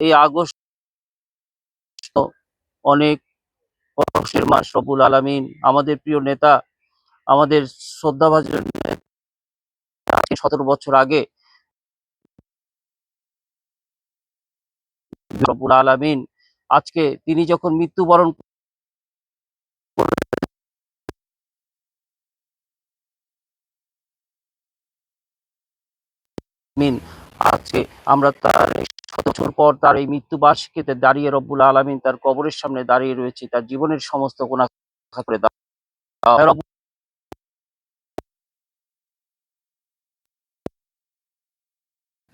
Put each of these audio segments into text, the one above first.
এই আগস্ট অনেক কষ্টের মাস রবুল আলামিন। আমাদের প্রিয় নেতা, আমাদের শ্রদ্ধাভাজন সতেরো বছর আগে রবুল আলামিন, আজকে তিনি যখন মৃত্যুবরণ আজকে আমরা তার বছর পর তার এই মৃত্যু বার্ষিকীতে দাঁড়িয়ে রব্বুল আলামিন তার কবরের সামনে দাঁড়িয়ে রয়েছে, তার জীবনের সমস্ত ক্ষমা করে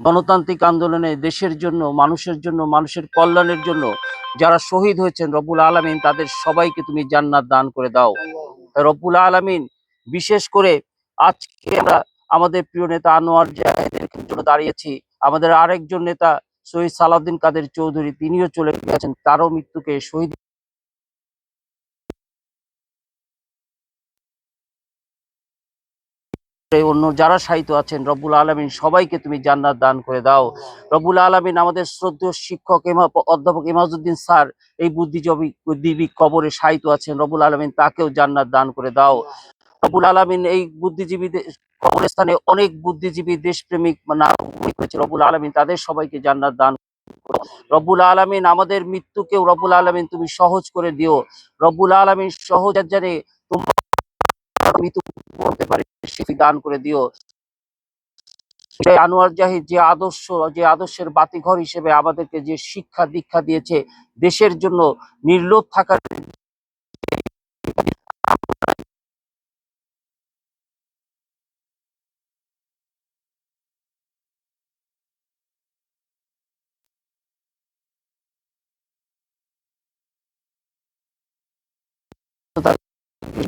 গণতান্ত্রিক আন্দোলনে দেশের জন্য, মানুষের জন্য, মানুষের কল্যাণের জন্য যারা শহীদ হয়েছেন রব্বুল আলামিন, তাদের সবাইকে তুমি জান্নাত দান করে দাও। রব্বুল আলামিন, বিশেষ করে আজকে আমরা আমাদের প্রিয় নেতা আনোয়ার জাহেদের জন্য দাঁড়িয়েছি। আমাদের আরেকজন নেতা শহীদ সালাউদ্দিন কাদের চৌধুরী, তিনিও চলে গেছেন, তারও মৃত্যুকে শহীদ অন্য যারা সাহিত্য আছেন, রব্বুল আলমিন, সবাইকে তুমি জান্নাত দান করে দাও। রব্বুল আলমিন আমাদের শ্রদ্ধেয় শিক্ষক অধ্যাপক ইমাজুদ্দিন স্যার, এই বুদ্ধিজীবী বুদ্ধিজীবী কবরে সাহিত্য আছেন, রব্বুল আলমিন তাকেও জান্নাত দান করে দাও। রব্বুল আলমিন এই বুদ্ধিজীবীদের কবরস্থানে অনেক বুদ্ধিজীবী, দেশপ্রেমিক নাগরিক হয়েছে রব্বুল আলমিন, তাদের সবাইকে জান্নাত দান করো। রব্বুল আলমিন আমাদের মৃত্যুকেও রব্বুল আলমিন তুমি সহজ করে দিও রব্বুল আলমিন সহজ জানে মৃত্যু পারি দান করে দিও আনোয়ার জাহিদ, যে আদর্শ, যে আদর্শের বাতিঘর হিসেবে আমাদেরকে যে শিক্ষা দীক্ষা দিয়েছে, দেশের জন্য নির্লোভ থাকার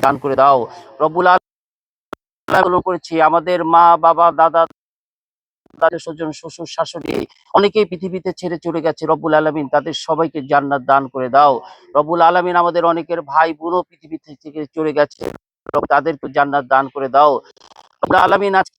দান করে দাও। রব্বুল আল্লাহ করেছি। আমাদের মা, বাবা, দাদা, তাদের স্বজন, শ্বশুর, শাশুড়ি, অনেকেই পৃথিবীতে ছেড়ে চলে গেছে। রব্বুল আলমিন তাদের সবাইকে জান্নাত দান করে দাও। রব্বুল আলমিন আমাদের অনেকের ভাই বোনও পৃথিবী থেকে চলে গেছে। তাদেরকে জান্নাত দান করে দাও। রব্বুল আলমিন আজকে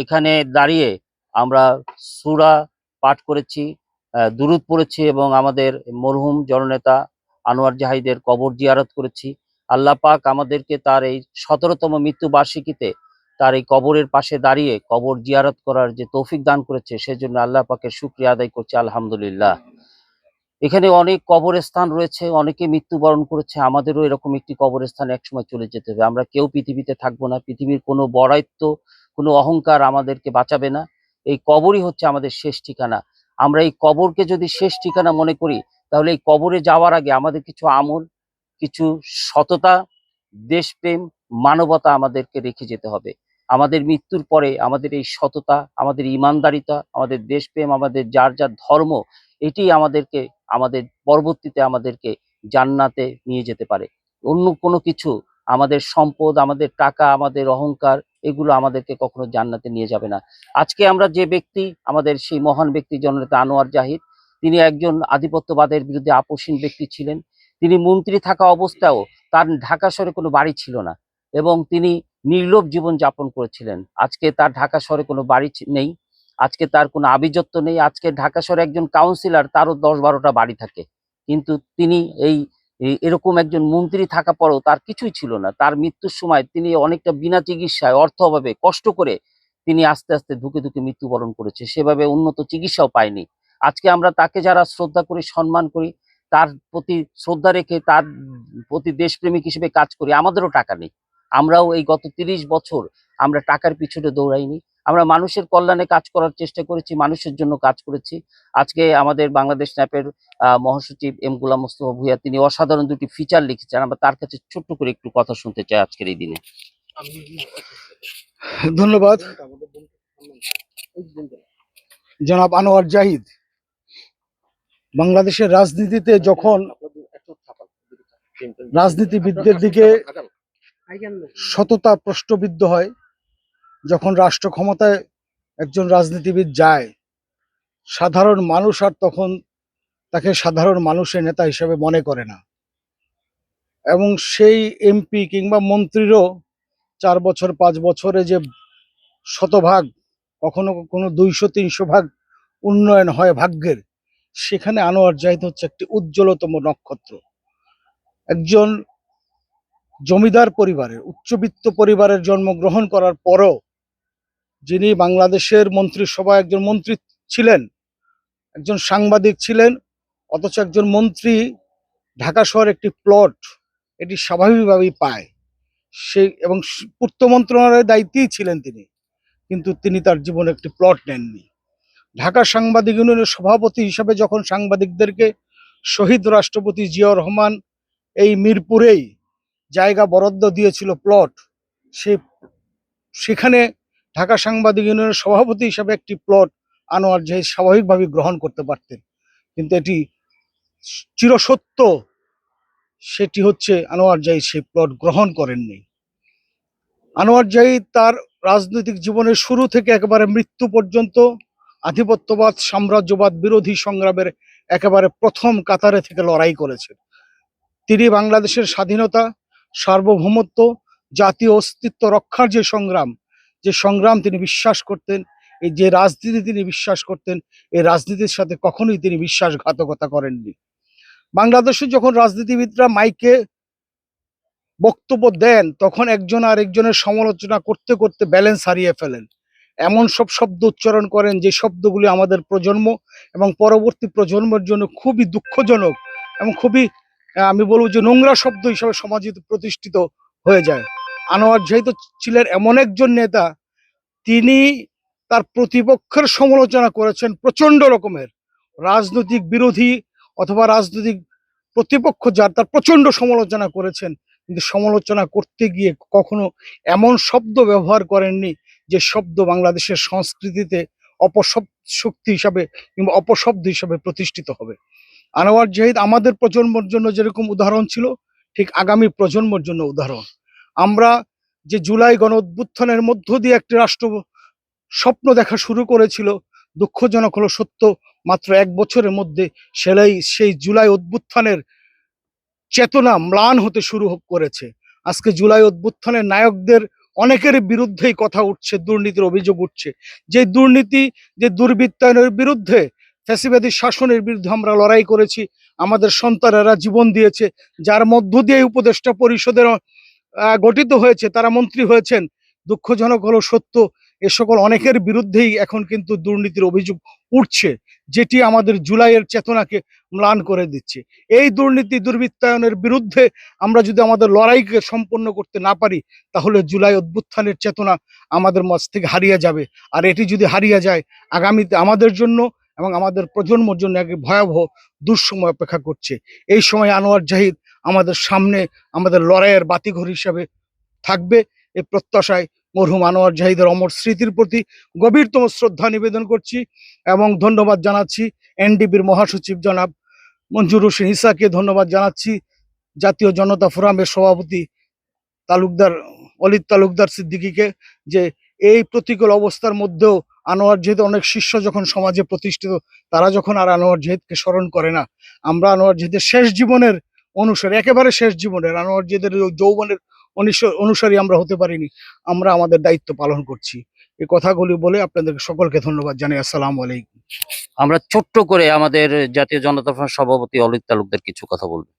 এখানে দাঁড়িয়ে আমরা সুরা পাঠ করেছি দুরূদ পড়েছি এবং আমাদের মরহুম জননেতা আনোয়ার জাহিদের কবর জিয়ারত করেছি। আল্লাহ পাক আমাদেরকে তার এই সতেরোতম মৃত্যু বার্ষিকীতে তার এই কবরের পাশে দাঁড়িয়ে কবর জিয়ারত করার যে তৌফিক দান করেছে, সেজন্য আল্লাহ পাকের শুক্রিয়া আদায় করছি, আলহামদুলিল্লাহ। এখানে অনেক কবরস্থান রয়েছে, অনেকে মৃত্যুবরণ করেছে, আমাদেরও এরকম একটি কবরস্থানে একসময় চলে যেতে হবে। আমরা কেউ পৃথিবীতে থাকব না, পৃথিবীর কোনো বড়াইত্ব কোনো অহংকার আমাদেরকে বাঁচাবে না। এই কবরই হচ্ছে আমাদের শেষ ঠিকানা। আমরা এই কবরকে যদি শেষ ঠিকানা মনে করি, তাহলে এই কবরে যাওয়ার আগে আমাদের কিছু আমল, কিছু সততা, দেশপ্রেম, মানবতা আমাদেরকে রেখে যেতে হবে। আমাদের মৃত্যুর পরে আমাদের এই সততা, আমাদের ইমানদারিতা, আমাদের দেশপ্রেম, আমাদের যার যার ধর্ম, এটি আমাদেরকে, আমাদের পরবর্তীতে আমাদেরকে জান্নাতে নিয়ে যেতে পারে। অন্য কোনো কিছু, আমাদের সম্পদ, আমাদের টাকা, আমাদের অহংকার এগুলো আমাদেরকে কখনো জান্নাতে নিয়ে যাবে না। আজকে আমরা যে ব্যক্তি, আমাদের সেই মহান ব্যক্তি জননেতা আনোয়ার জাহিদ, তিনি একজন আধিপত্যবাদের বিরুদ্ধে আপোষহীন ব্যক্তি ছিলেন। তিনি মন্ত্রী থাকা অবস্থায়ও তার ঢাকা শহরে কোনো বাড়ি ছিল না এবং তিনি নির্লোভ জীবন যাপন করেছিলেন। আজকে তার ঢাকা শহরে কোনো বাড়ি নেই, আজকে তার কোনো আভিজাত্য নেই। আজকে ঢাকা শহরে একজন কাউন্সিলর তারও দশ বারোটা বাড়ি থাকে। কিন্তু তিনি এই- এরকম একজন মন্ত্রী থাকা পরেও তার কিছুই ছিল না। তার মৃত্যুর সময় তিনি অনেকটা বিনা চিকিৎসায়, অর্থ অভাবে কষ্ট করে তিনি আস্তে আস্তে ধুকে ধুকে মৃত্যুবরণ করেছে। সেভাবে উন্নত চিকিৎসাও পায়নি। আজকে আমরা তাকে যারা শ্রদ্ধা করি, সম্মান করি, তার প্রতি শ্রদ্ধা রেখে তার প্রতি দেশপ্রেমিক হিসেবে কাজ করি, আমাদেরও টাকা নেই। আমরাও এই গত তিরিশ বছর আমরা টাকার পিছনে দৌড়াইনি। আমরা মানুষের কল্যাণে কাজ করার চেষ্টা করেছি, মানুষের জন্য কাজ করেছি। আজকে আমাদের বাংলাদেশ ন্যাপের মহাসচিব এম গুলাম মোস্তফা ভুইয়া, তিনি অসাধারণ দুটি ফিচার লিখেছেন। আমরা তার কাছে ছোট্ট করে একটু কথা শুনতে চাই আজকের এই দিনে। ধন্যবাদ। জনাব আনোয়ার জাহিদ, বাংলাদেশের রাজনীতিতে যখন রাজনীতিবিদদের দিকে সততা প্রশ্নবিদ্ধ হয় যখন রাষ্ট্র ক্ষমতায় একজন রাজনীতিবিদ যায়, সাধারণ মানুষ আর তখন তাকে সাধারণ মানুষের নেতা হিসেবে মনে করে না। এবং সেই এমপি কিংবা মন্ত্রীরও চার বছর, পাঁচ বছরে যে শতভাগ, কখনো কোনো দুইশো, তিনশো ভাগ উন্নয়ন হয় ভাগ্যের, সেখানে আনোয়ার জাহিদ হচ্ছে একটি উজ্জ্বলতম নক্ষত্র। একজন জমিদার পরিবারের, উচ্চবিত্ত পরিবারের জন্মগ্রহণ করার পরও যিনি বাংলাদেশের মন্ত্রিসভায় একজন মন্ত্রী ছিলেন, একজন সাংবাদিক ছিলেন, অথচ একজন মন্ত্রী ঢাকা শহর একটি প্লট এটি স্বাভাবিকভাবেই পায়। সেই এবং পূর্ত মন্ত্রণালয়ের দায়িত্বেই ছিলেন তিনি, কিন্তু তিনি তার জীবনে একটি প্লট নেননি। ঢাকা সাংবাদিক ইউনিয়নের সভাপতি হিসাবে যখন সাংবাদিকদেরকে শহীদ রাষ্ট্রপতি জিয়াউর রহমান এই মিরপুরেই জায়গা বরাদ্দ দিয়েছিল প্লট সে সেখানে ঢাকা সাংবাদিক ইউনিয়নের সভাপতি হিসাবে একটি প্লট আনোয়ার জাহিদ স্বাভাবিকভাবে গ্রহণ করতে পারতেন। কিন্তু এটি চিরসত্য সেটি হচ্ছে আনোয়ার জাহিদ সেই প্লট গ্রহণ করেননি। আনোয়ার জাহিদ তার রাজনৈতিক জীবনের শুরু থেকে একেবারে মৃত্যু পর্যন্ত আধিপত্যবাদ, সাম্রাজ্যবাদ, বিরোধী সংগ্রামের একেবারে প্রথম কাতারে থেকে লড়াই করেছেন। তিনি বাংলাদেশের স্বাধীনতা, সার্বভৌমত্ব, জাতীয় অস্তিত্ব রক্ষার যে সংগ্রাম যে সংগ্রাম তিনি বিশ্বাস করতেন, এই যে রাজনীতি তিনি বিশ্বাস করতেন, এই রাজনীতির সাথে কখনোই তিনি বিশ্বাসঘাতকতা করেননি। বাংলাদেশে যখন রাজনীতিবিদরা মাইকে বক্তব্য দেন, তখন একজন আর একজনের সমালোচনা করতে করতে ব্যালেন্স হারিয়ে ফেলেন। এমন সব শব্দ উচ্চারণ করেন যে শব্দগুলি আমাদের প্রজন্ম এবং পরবর্তী প্রজন্মের জন্য খুবই দুঃখজনক এবং খুবই, আমি বলব যে নোংরা শব্দ হিসাবে সমাজে প্রতিষ্ঠিত হয়ে যায়। আনোয়ার যেহেতু ছিলেন এমন একজন নেতা, তিনি তার প্রতিপক্ষের সমালোচনা করেছেন প্রচণ্ড রকমের। রাজনৈতিক বিরোধী অথবা রাজনৈতিক প্রতিপক্ষ যার তার প্রচণ্ড সমালোচনা করেছেন। কিন্তু সমালোচনা করতে গিয়ে কখনো এমন শব্দ ব্যবহার করেননি যে শব্দ বাংলাদেশের সংস্কৃতিতে অপশব্দ শক্তি হিসাবে কিংবা অপশব্দ হিসাবে প্রতিষ্ঠিত হবে। আনোয়ার জাহিদ আমাদের প্রজন্মর জন্য যেরকম উদাহরণ ছিল, ঠিক আগামী প্রজন্মর জন্য উদাহরণ। আমরা যে জুলাই গণ অভ্যুত্থানের মধ্য দিয়ে একটি রাষ্ট্র স্বপ্ন দেখা শুরু করেছিল, দুঃখজনক হলো সত্য, মাত্র এক বছরের মধ্যে সেলাই, সেই জুলাই অভ্যুত্থানের চেতনা ম্লান হতে শুরু করেছে। আজকে জুলাই অভ্যুত্থানের নায়কদের অনেকের বিরুদ্ধেই কথা উঠছে, দুর্নীতির অভিযোগ উঠছে। যে দুর্নীতি, যে দুর্বৃত্তায়নের বিরুদ্ধে ফ্যাসিবাদী শাসনের বিরুদ্ধে আমরা লড়াই করেছি, আমাদের সন্তানেরা জীবন দিয়েছে, যার মধ্য দিয়ে উপদেষ্টা পরিষদের গঠিত হয়েছে, তারা মন্ত্রী হয়েছেন, দুঃখজনক হলো সত্য, এ সকল অনেকের বিরুদ্ধেই এখন কিন্তু দুর্নীতির অভিযোগ উঠছে, যেটি আমাদের জুলাইয়ের চেতনাকে ম্লান করে দিচ্ছে। এই দুর্নীতি দুর্বৃত্তায়নের বিরুদ্ধে আমরা যদি আমাদের লড়াইকে সম্পন্ন করতে না পারি, তাহলে জুলাই অভ্যুত্থানের চেতনা আমাদের মাঝ থেকে হারিয়ে যাবে। আর এটি যদি হারিয়ে যায়, আগামীতে আমাদের জন্য এবং আমাদের প্রজন্মর জন্য এক ভয়াবহ দুঃসময় অপেক্ষা করছে। এই সময় আনোয়ার জাহিদ আমাদের সামনে আমাদের লড়াইয়ের বাতিঘর হিসাবে থাকবে। এ প্রত্যাশায় মরহুম আনোয়ার জাহিদের অমর স্মৃতির প্রতি গভীরতম শ্রদ্ধা নিবেদন করছি এবং ধন্যবাদ জানাচ্ছি এনডিপির মহাসচিব জনাব মঞ্জুর হোসেন ইসাকে। ধন্যবাদ জানাচ্ছি জাতীয় জনতা ফোরামের সভাপতি তালুকদার অলিদ তালুকদার সিদ্দিকীকে যে এই প্রতিকূল অবস্থার মধ্যেও আনোয়ার জাহিদ অনেক শিষ্য যখন সমাজে প্রতিষ্ঠিত, তারা যখন আর আনোয়ার জাহিদকে স্মরণ করে না। আমরা আনোয়ার জাহিদের শেষ জীবনের অনুসারী, একেবারে শেষ জীবনের আনোয়ারজিদের যৌবনের অনুস- অনুসারী আমরা হতে পারিনি, আমরা আমাদের দায়িত্ব পালন করছি। এই কথাগুলি বলে আপনাদেরকে সকলকে ধন্যবাদ জানাই, আসসালামু আলাইকুম। আমরা ছোট্ট করে আমাদের জাতীয় জনতা সভাপতি অলিত তালুকদের কিছু কথা বলব।